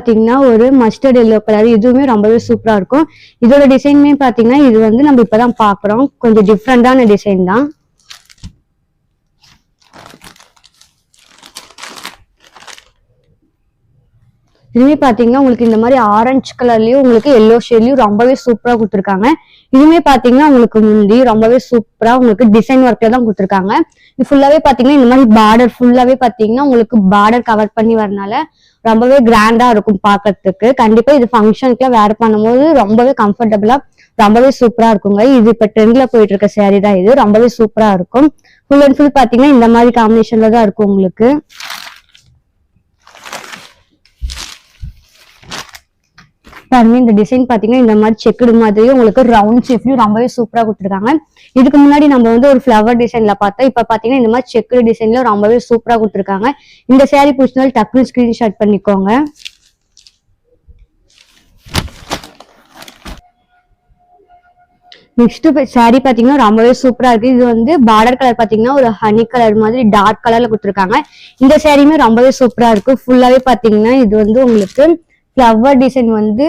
பாத்தீங்கன்னா ஒரு mustard yellow colour இதுவுமே ரொம்பவே சூப்பரா இருக்கும். இதோட டிசைனுமே பாத்தீங்கன்னா இது வந்து நம்ம இப்பதான் பாக்குறோம். கொஞ்சம் டிஃப்ரெண்டான டிசைன் தான். இதுவுமே பாத்தீங்கன்னா உங்களுக்கு இந்த மாதிரி ஆரஞ்சு கலர்லயும் உங்களுக்கு எல்லோ ஷேட்லயும் ரொம்பவே சூப்பரா கொடுத்துருக்காங்க. இதுவுமே பாத்தீங்கன்னா உங்களுக்கு முந்தி ரொம்பவே சூப்பரா உங்களுக்கு டிசைன் ஒர்க்ல தான் கொடுத்துருக்காங்க. இது ஃபுல்லாவே பாத்தீங்கன்னா இந்த மாதிரி பார்டர் ஃபுல்லாவே பாத்தீங்கன்னா உங்களுக்கு பார்டர் கவர் பண்ணி வரனால ரொம்பவே கிராண்டா இருக்கும் பார்க்கிறதுக்கு கண்டிப்பா இது ஃபங்க்ஷனுக்குலாம் வேர் பண்ணும்போது ரொம்பவே கம்ஃபர்டபுளா ரொம்பவே சூப்பரா இருக்குங்க. இது இப்ப ட்ரெண்ட்ல போயிட்டு இருக்க சேரீ தான் இது. ரொம்பவே சூப்பரா இருக்கும். ஃபுல் அண்ட் ஃபுல் பாத்தீங்கன்னா இந்த மாதிரி காம்பினேஷன்ல தான் இருக்கும் உங்களுக்கு. பாருங்க இந்த டிசைன் பாத்தீங்கன்னா இந்த மாதிரி செக்குடு மாதிரி உங்களுக்கு ரவுண்ட் ஷேப்லயும் ரொம்பவே சூப்பரா கொடுத்துருக்காங்க. இதுக்கு முன்னாடி நம்ம வந்து ஒரு ஃபிளவர் டிசைன்ல பார்த்தோம் இப்ப பாத்தீங்கன்னா இந்த மாதிரி செக்குடு டிசைன்ல ரொம்பவே சூப்பரா கொடுத்துருக்காங்க. இந்த சேரீ பிடிச்சனால டக்குனு ஸ்கிரீன்ஷாட் பண்ணிக்கோங்க. நெக்ஸ்ட் சாரி பாத்தீங்கன்னா ரொம்பவே சூப்பரா இருக்கு. இது வந்து பார்டர் கலர் பாத்தீங்கன்னா ஒரு ஹனி கலர் மாதிரி டார்க் கலர்ல கொடுத்துருக்காங்க. இந்த சாரியுமே ரொம்பவே சூப்பரா இருக்கு. ஃபுல்லாவே பாத்தீங்கன்னா இது வந்து உங்களுக்கு ஃப்ளவர் டிசைன் வந்து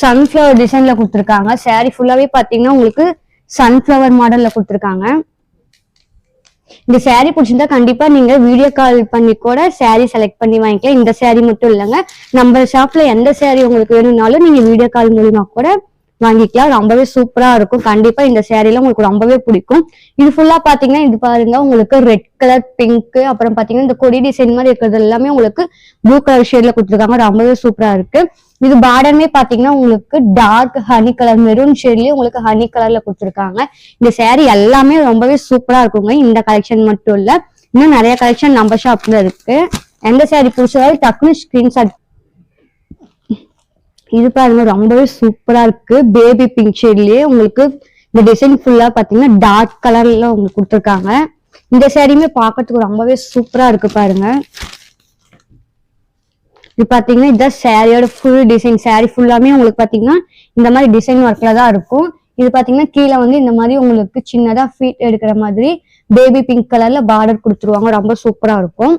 சன்ஃப்ளவர் டிசைன்ல கொடுத்துருக்காங்க. சாரி ஃபுல்லாவே பாத்தீங்கன்னா உங்களுக்கு சன்ஃப்ளவர் மாடல்ல கொடுத்துருக்காங்க. இந்த saree பிடிச்சிருந்தா கண்டிப்பா நீங்க வீடியோ கால் பண்ணி கூட saree செலக்ட் பண்ணி வாங்கிக்கலாம். இந்த saree மட்டும் இல்லைங்க. நம்ம ஷாப்ல எந்த saree உங்களுக்கு வேணும்னாலும் நீங்க வீடியோ கால் மூலியமா கூட வாங்கிக்கலாம். ரொம்பவே சூப்பரா இருக்கும். கண்டிப்பா இந்த சேரீல உங்களுக்கு ரொம்பவே பிடிக்கும். இது ஃபுல்லா பாத்தீங்கன்னா இது பாருங்க உங்களுக்கு ரெட் கலர் பிங்க் அப்புறம் பாத்தீங்கன்னா இந்த கொடி டிசைன் மாதிரி இருக்கிறது எல்லாமே உங்களுக்கு ப்ளூ கலர் ஷேட்ல கொடுத்துருக்காங்க. ரொம்பவே சூப்பரா இருக்கு. இது பார்டருமே பாத்தீங்கன்னா உங்களுக்கு டார்க் ஹனி கலர் மெரூன் ஷேட்லயும் உங்களுக்கு ஹனி கலர்ல கொடுத்துருக்காங்க. இந்த சேரீ எல்லாமே ரொம்பவே சூப்பரா இருக்குங்க. இந்த கலெக்ஷன் மட்டும் இல்ல. இன்னும் நிறைய கலெக்ஷன் நம்ம ஷாப்ல இருக்கு. எந்த சேரீ பிடிச்சதாலும் டக்குனு ஸ்கிரீன்ஷாட் இது பாருங்க ரொம்பவே சூப்பரா இருக்கு. பேபி பிங்க் ஷேட்லயே உங்களுக்கு இந்த டிசைன் ஃபுல்லா பாத்தீங்கன்னா டார்க் கலர்ல உங்களுக்கு கொடுத்துருக்காங்க. இந்த சேரீயுமே பாக்கிறதுக்கு ரொம்பவே சூப்பரா இருக்கு பாருங்க. இது பாத்தீங்கன்னா இதுதான் சேரீயோட ஃபுல் டிசைன் சேரீ ஃபுல்லாமே உங்களுக்கு பாத்தீங்கன்னா இந்த மாதிரி டிசைன் ஒர்க்ல தான் இருக்கும். இது பாத்தீங்கன்னா கீழே வந்து இந்த மாதிரி உங்களுக்கு சின்னதா ஃபீட் எடுக்கிற மாதிரி பேபி பிங்க் கலர்ல பார்டர் கொடுத்துருவாங்க. ரொம்ப சூப்பரா இருக்கும்.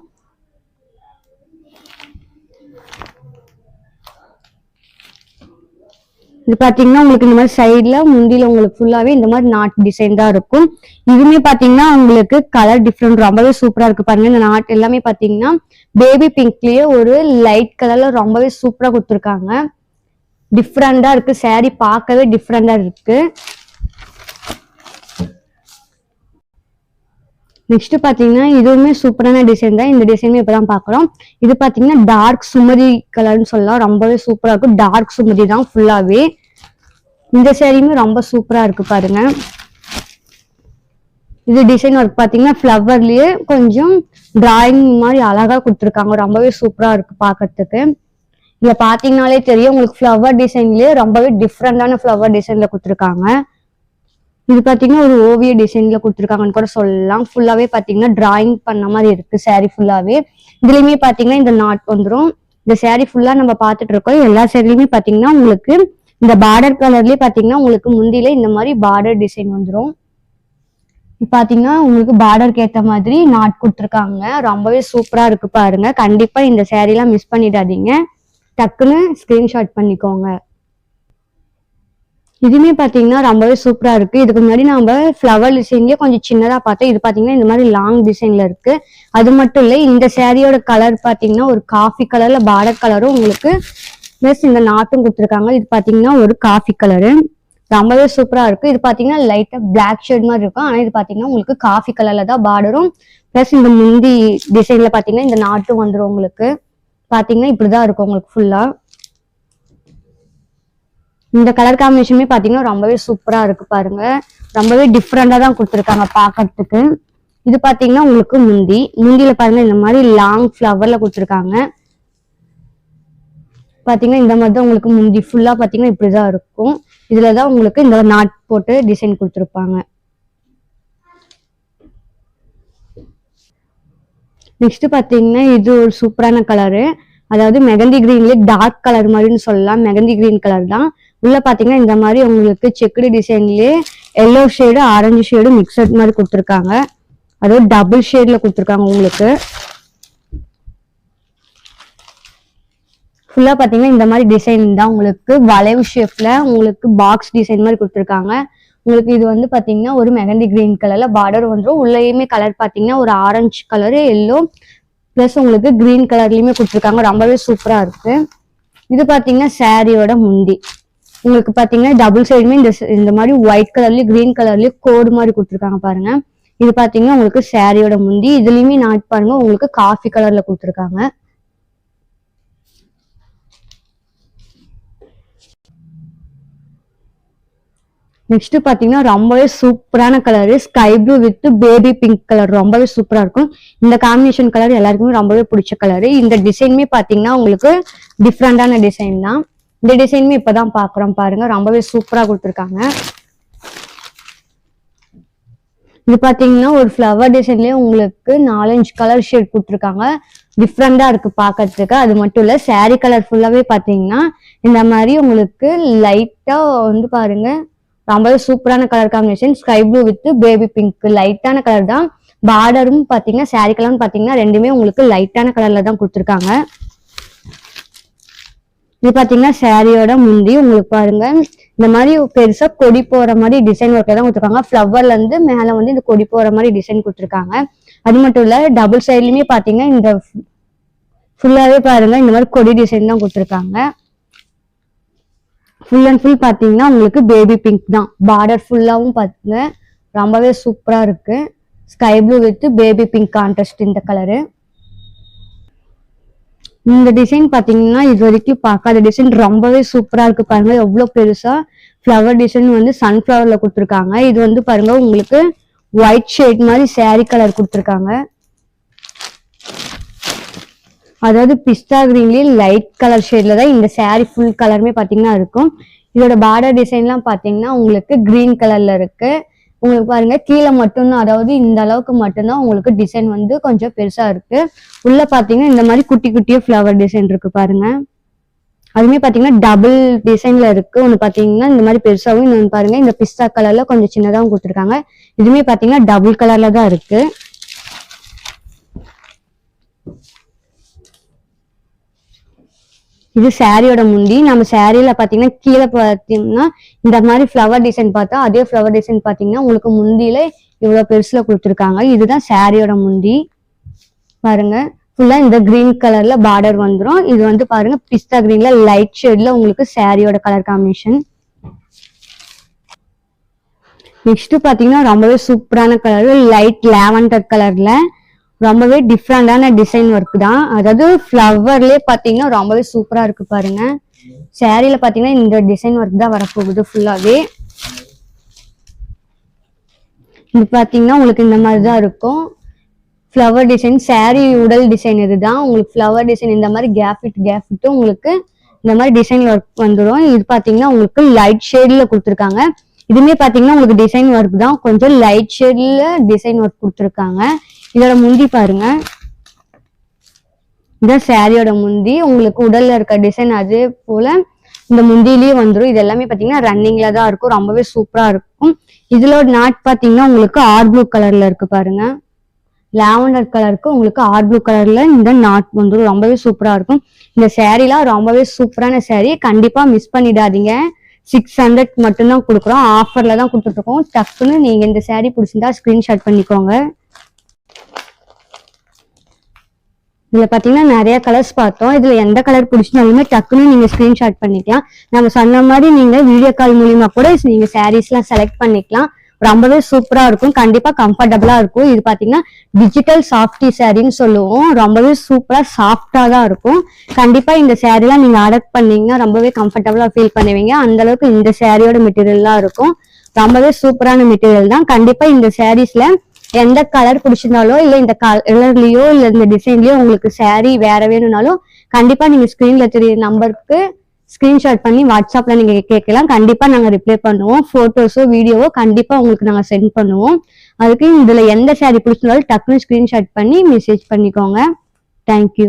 இது பாத்தீங்கன்னா உங்களுக்கு இந்த மாதிரி சைடில் முந்தியில் உங்களுக்கு ஃபுல்லாவே இந்த மாதிரி நாட் டிசைன் தான் இருக்கும். இதுவுமே பாத்தீங்கன்னா உங்களுக்கு கலர் டிஃப்ரெண்ட் ரொம்பவே சூப்பரா இருக்கு பாருங்க. இந்த நாட் எல்லாமே பாத்தீங்கன்னா பேபி பிங்க்லயே ஒரு லைட் கலர்ல ரொம்பவே சூப்பரா கொடுத்துருக்காங்க. டிஃப்ரெண்டா இருக்கு. saree பார்க்கவே டிஃப்ரெண்டா இருக்கு. நெக்ஸ்ட் பாத்தீங்கன்னா இதுவுமே சூப்பரான டிசைன் தான். இந்த டிசைனுமே இப்பதான் பாக்குறோம். இது பாத்தீங்கன்னா டார்க் சுமதி கலர்னு சொல்லலாம். ரொம்பவே சூப்பரா இருக்கும். டார்க் சுமதி தான் ஃபுல்லாவே இந்த சேரீயுமே ரொம்ப சூப்பரா இருக்கு பாருங்க. இது டிசைன் ஒர்க் பாத்தீங்கன்னா ஃப்ளவர்லயே கொஞ்சம் டிராயிங் மாதிரி அழகா கொடுத்துருக்காங்க. ரொம்பவே சூப்பரா இருக்கு பார்க்கிறதுக்கு இதுல பாத்தீங்கன்னாலே தெரியும் உங்களுக்கு ஃப்ளவர் டிசைன்லயே ரொம்பவே டிஃப்ரெண்டான ஃப்ளவர் டிசைன்ல கொடுத்துருக்காங்க. இது பாத்தீங்கன்னா ஒரு ஓவிய டிசைன்ல கொடுத்துருக்காங்கன்னு கூட சொல்லலாம். ஃபுல்லாவே பாத்தீங்கன்னா டிராயிங் பண்ண மாதிரி இருக்கு சாரி ஃபுல்லாவே இதுலயுமே பாத்தீங்கன்னா இந்த நாட் வந்துடும் இந்த சாரி ஃபுல்லா நம்ம பார்த்துட்டு இருக்கோம். எல்லா சேரீலுமே பாத்தீங்கன்னா உங்களுக்கு இந்த பார்டர் கலர்லயே பாத்தீங்கன்னா உங்களுக்கு முந்தியில இந்த மாதிரி பார்டர் டிசைன் வந்துடும் பாத்தீங்கன்னா உங்களுக்கு பார்டருக்கு ஏத்த மாதிரி நாட் கொடுத்துருக்காங்க. ரொம்பவே சூப்பரா இருக்கு பாருங்க. கண்டிப்பா இந்த சேரீ எல்லாம் மிஸ் பண்ணிடாதீங்க. டக்குன்னு ஸ்கிரீன்ஷாட் பண்ணிக்கோங்க. இதுவுமே பாத்தீங்கன்னா ரொம்பவே சூப்பரா இருக்கு. இதுக்கு முன்னாடி நம்ம ஃப்ளவர் டிசைன்லயே கொஞ்சம் சின்னதா பார்த்தோம் இது பாத்தீங்கன்னா இந்த மாதிரி லாங் டிசைன்ல இருக்கு. அது மட்டும் இல்ல இந்த சேரீயோட கலர் பாத்தீங்கன்னா ஒரு காஃபி கலர்ல பார்டர் கலரும் உங்களுக்கு ப்ளஸ் இந்த நாட்டும் கொடுத்துருக்காங்க. இது பாத்தீங்கன்னா ஒரு காஃபி கலரு ரொம்பவே சூப்பரா இருக்கு. இது பாத்தீங்கன்னா லைட்டா பிளாக் ஷேட் மாதிரி இருக்கும். ஆனா இது பாத்தீங்கன்னா உங்களுக்கு காஃபி கலர்ல தான் பார்டரும் ப்ளஸ் இந்த முந்தி டிசைன்ல பாத்தீங்கன்னா இந்த நாட்டும் வந்துடும் உங்களுக்கு. பாத்தீங்கன்னா இப்படிதான் இருக்கும் உங்களுக்கு ஃபுல்லா இந்த கலர் காம்பினேஷனுமே பாத்தீங்கன்னா ரொம்பவே சூப்பரா இருக்கு பாருங்க. ரொம்பவே டிஃப்ரெண்டா தான் கொடுத்துருக்காங்க பார்க்கறதுக்கு இது பாத்தீங்கன்னா உங்களுக்கு முந்தி. முந்தியில பாருங்க இந்த மாதிரி லாங் ஃப்ளவரில் கொடுத்துருக்காங்க. பார்த்தீங்கன்னா இந்த மாதிரி தான் உங்களுக்கு முந்தி ஃபுல்லாக பார்த்தீங்கன்னா இப்படி தான் இருக்கும். இதில் தான் உங்களுக்கு இந்த நாட் போட்டு டிசைன் கொடுத்துருப்பாங்க. நெக்ஸ்ட் பார்த்தீங்கன்னா இது ஒரு சூப்பரான கலரு அதாவது மெகந்தி கிரீன்லேயே டார்க் கலர் மாதிரின்னு சொல்லலாம். மெகந்தி கிரீன் கலர் தான். உள்ளே பார்த்தீங்கன்னா இந்த மாதிரி உங்களுக்கு checked டிசைன்லேயே yellow shade orange shade mixed மாதிரி கொடுத்துருக்காங்க. அதாவது டபுள் ஷேடில் கொடுத்துருக்காங்க உங்களுக்கு. ஃபுல்லா பாத்தீங்கன்னா இந்த மாதிரி டிசைன் தான் உங்களுக்கு வளைவு ஷேப்ல உங்களுக்கு பாக்ஸ் டிசைன் மாதிரி கொடுத்துருக்காங்க. உங்களுக்கு இது வந்து பாத்தீங்கன்னா ஒரு மெகந்தி கிரீன் கலர்ல பார்டர் வந்துடும் உள்ளேயுமே கலர் பாத்தீங்கன்னா ஒரு ஆரஞ்சு கலரு எல்லோ ப்ளஸ் உங்களுக்கு கிரீன் கலர்லயுமே கொடுத்துருக்காங்க. ரொம்பவே சூப்பரா இருக்கு. இது பாத்தீங்கன்னா சாரியோட முந்தி. உங்களுக்கு பாத்தீங்கன்னா டபுள் சைடுமே இந்த இந்த மாதிரி ஒயிட் கலர்லயும் கிரீன் கலர்லயும் கோடு மாதிரி கொடுத்துருக்காங்க பாருங்க. இது பாத்தீங்கன்னா உங்களுக்கு சாரியோட முந்தி. இதுலயுமே நாட் பாருங்க உங்களுக்கு காஃபி கலர்ல கொடுத்துருக்காங்க. நெக்ஸ்ட் பாத்தீங்கன்னா ரொம்பவே சூப்பரான colour sky blue with baby pink colour ரொம்பவே சூப்பரா இருக்கும். இந்த காம்பினேஷன் கலர் எல்லாருக்குமே ரொம்பவே பிடிச்ச கலரு இந்த டிசைனுமே பாத்தீங்கன்னா உங்களுக்கு டிஃப்ரெண்டான டிசைன் தான். இந்த டிசைனுமே இப்பதான் பாக்குறோம் பாருங்க ரொம்பவே சூப்பரா கொடுத்துருக்காங்க. இது பாத்தீங்கன்னா ஒரு ஃப்ளவர் டிசைன்லயே உங்களுக்கு நாலஞ்சு கலர் ஷேட் கொடுத்துருக்காங்க. டிஃப்ரெண்டா இருக்கு பாக்கிறதுக்கு. அது மட்டும் இல்ல சாரி கலர் ஃபுல்லாவே பாத்தீங்கன்னா இந்த மாதிரி உங்களுக்கு லைட்டா வந்து பாருங்க ரொம்பவே சூப்பரான colour combination sky blue with baby pink லைட்டான கலர் தான். பார்டரும் பாத்தீங்கன்னா saree கலர்னு பாத்தீங்கன்னா ரெண்டுமே உங்களுக்கு லைட்டான கலர்ல தான் கொடுத்துருக்காங்க. இது பாத்தீங்கன்னா சாரியோட முந்தி. உங்களுக்கு பாருங்க. இந்த மாதிரி பெருசா கொடி போற மாதிரி டிசைன் ஒர்க்கை தான் கொடுத்துருக்காங்க. ஃப்ளவர்ல இருந்து மேல வந்து இந்த கொடி போற மாதிரி டிசைன் கொடுத்துருக்காங்க. அது மட்டும் இல்ல டபுள் சைட்லயுமே பாத்தீங்கன்னா இந்த ஃபுல்லாவே பாருங்க இந்த மாதிரி கொடி டிசைன் தான் கொடுத்துருக்காங்க. ஃபுல் அண்ட் ஃபுல் பார்த்தீங்கன்னா உங்களுக்கு பேபி பிங்க் தான். பார்டர் ஃபுல்லாகவும் பார்த்துங்க ரொம்பவே சூப்பராக இருக்கு. Sky blue with baby pink contrast இந்த கலரு இந்த டிசைன் பார்த்தீங்கன்னா இது வரைக்கும் பார்க்காத டிசைன் ரொம்பவே சூப்பராக இருக்கு பாருங்க. எவ்வளோ பெருசாக ஃப்ளவர் டிசைன் வந்து சன்ஃப்ளவரில் கொடுத்துருக்காங்க. இது வந்து பாருங்க உங்களுக்கு ஒயிட் ஷேட் மாதிரி சேரீ கலர் கொடுத்துருக்காங்க. அதாவது பிஸ்தா கிரீன்லயே லைட் கலர் ஷேட்ல தான் இந்த சாரி ஃபுல் கலருமே பாத்தீங்கன்னா இருக்கும். இதோட பார்டர் டிசைன்லாம் பாத்தீங்கன்னா உங்களுக்கு கிரீன் கலர்ல இருக்கு. உங்களுக்கு பாருங்க கீழே மட்டும்தான் அதாவது இந்த அளவுக்கு மட்டும்தான் உங்களுக்கு டிசைன் வந்து கொஞ்சம் பெருசா இருக்கு. உள்ள பாத்தீங்கன்னா இந்த மாதிரி குட்டி குட்டியா ஃப்ளவர் டிசைன் இருக்கு பாருங்க. அதுமே பாத்தீங்கன்னா டபுள் டிசைன்ல இருக்கு. ஒன்னு பாத்தீங்கன்னா இந்த மாதிரி பெருசாகவும் இன்னொன்னு பாருங்க இந்த பிஸ்தா கலர்ல கொஞ்சம் சின்னதாகவும் கொடுத்துருக்காங்க. இதுவுமே பாத்தீங்கன்னா டபுள் கலர்ல தான் இருக்கு. இது சாரியோட முந்தி நம்ம சாரியில பாத்தீங்கன்னா கீழே பாத்தீங்கன்னா இந்த மாதிரி ஃப்ளவர் டிசைன் பார்த்தா அதே ஃப்ளவர் டிசைன் பாத்தீங்கன்னா உங்களுக்கு முந்தியில இவ்வளவு பெருசுல கொடுத்துருக்காங்க. இதுதான் சாரியோட முந்தி பாருங்க. ஃபுல்லா இந்த கிரீன் கலர்ல பார்டர் வந்துரும். இது வந்து பாருங்க பிஸ்தா கிரீன்ல லைட் ஷேட்ல உங்களுக்கு சாரியோட கலர் காம்பினேஷன் நெக்ஸ்ட் பாத்தீங்கன்னா ரொம்பவே சூப்பரான கலர் லைட் லேவண்டர் கலர்ல ரொம்பவே டிஃப்ரெண்டான டிசைன் ஒர்க் தான். அதாவது ஃப்ளவர்லயே பாத்தீங்கன்னா ரொம்பவே சூப்பரா இருக்கு பாருங்க. சேரீல பாத்தீங்கன்னா இந்த டிசைன் ஒர்க் தான் வரப்போகுது ஃபுல்லாவே இது பாத்தீங்கன்னா உங்களுக்கு இந்த மாதிரி தான் இருக்கும். ஃப்ளவர் டிசைன் saree உடல் டிசைன் இதுதான். உங்களுக்கு ஃப்ளவர் டிசைன் இந்த மாதிரி கேஃபிட் கேஃபிட்டும் உங்களுக்கு இந்த மாதிரி டிசைன் ஒர்க் வந்துடும் இது பாத்தீங்கன்னா உங்களுக்கு லைட் ஷேட்ல கொடுத்துருக்காங்க. இதுமே பாத்தீங்கன்னா உங்களுக்கு டிசைன் ஒர்க் தான். கொஞ்சம் லைட் ஷேட்ல டிசைன் ஒர்க் கொடுத்துருக்காங்க. இதோட முந்தி பாருங்க. இந்த சாரியோட முந்தி உங்களுக்கு உடல்ல இருக்க டிசைன் அதே போல இந்த முந்தியிலேயே வந்துடும் இது எல்லாமே பாத்தீங்கன்னா ரன்னிங்ல தான் இருக்கும். ரொம்பவே சூப்பரா இருக்கும். இதுல ஒரு நாட் பாத்தீங்கன்னா உங்களுக்கு ஆர் ப்ளூ கலர்ல இருக்கு பாருங்க. லாவெண்டர் கலருக்கு உங்களுக்கு ஆர் ப்ளூ கலர்ல இந்த நாட் வந்துடும் ரொம்பவே சூப்பரா இருக்கும். இந்த சேரீலாம் ரொம்பவே சூப்பரான சேரீ கண்டிப்பா மிஸ் பண்ணிடாதீங்க. சிக்ஸ் ஹண்ட்ரட் மட்டும்தான் கொடுக்குறோம். ஆஃபர்ல தான் கொடுத்துட்டு இருக்கோம். டக்குன்னு நீங்க இந்த சேரீ பிடிச்சிருந்தா ஸ்கிரீன்ஷாட் பண்ணிக்கோங்க. இதுல பாத்தீங்கன்னா நிறைய கலர்ஸ் பார்த்தோம். இதுல எந்த கலர் பிடிச்சிருந்தாலுமே டக்குன்னு நீங்க ஸ்கிரீன்ஷாட் பண்ணிக்கலாம். நம்ம சொன்ன மாதிரி நீங்க வீடியோ கால் மூலியமா கூட நீங்க சாரீஸ் எல்லாம் செலக்ட் பண்ணிக்கலாம். ரொம்பவே சூப்பரா இருக்கும். கண்டிப்பா கம்ஃபர்டபுளா இருக்கும். இது பாத்தீங்கன்னா டிஜிட்டல் சாஃப்டி சாரின்னு சொல்லுவோம். ரொம்பவே சூப்பரா சாஃப்டா தான் இருக்கும். கண்டிப்பா இந்த saree எல்லாம் நீங்க ஆர்டர் பண்ணீங்கன்னா ரொம்பவே கம்ஃபர்டபுளா ஃபீல் பண்ணுவீங்க. அந்த அளவுக்கு இந்த சாரியோட மெட்டீரியல்லாம் இருக்கும். ரொம்பவே சூப்பரான மெட்டீரியல் தான். கண்டிப்பா இந்த சாரீஸ்ல எந்த கலர் பிடிச்சிருந்தாலோ இல்ல இந்த கலர்லயோ இல்ல இந்த டிசைன்லயோ உங்களுக்கு saree வேற வேணும்னாலும் கண்டிப்பா நீங்க ஸ்கிரீன்ல தெரிய நம்பருக்கு ஸ்கிரீன்ஷாட் பண்ணி வாட்ஸ்அப்ல நீங்க கேட்கலாம். கண்டிப்பா நாங்க ரிப்ளை பண்ணுவோம். போட்டோஸோ வீடியோவோ கண்டிப்பா உங்களுக்கு நாங்க சென்ட் பண்ணுவோம். அதுக்கு இதுல எந்த சாரி பிடிச்சிருந்தாலும் டக்குனு ஸ்கிரீன்ஷாட் பண்ணி மெசேஜ் பண்ணிக்கோங்க. தேங்க்யூ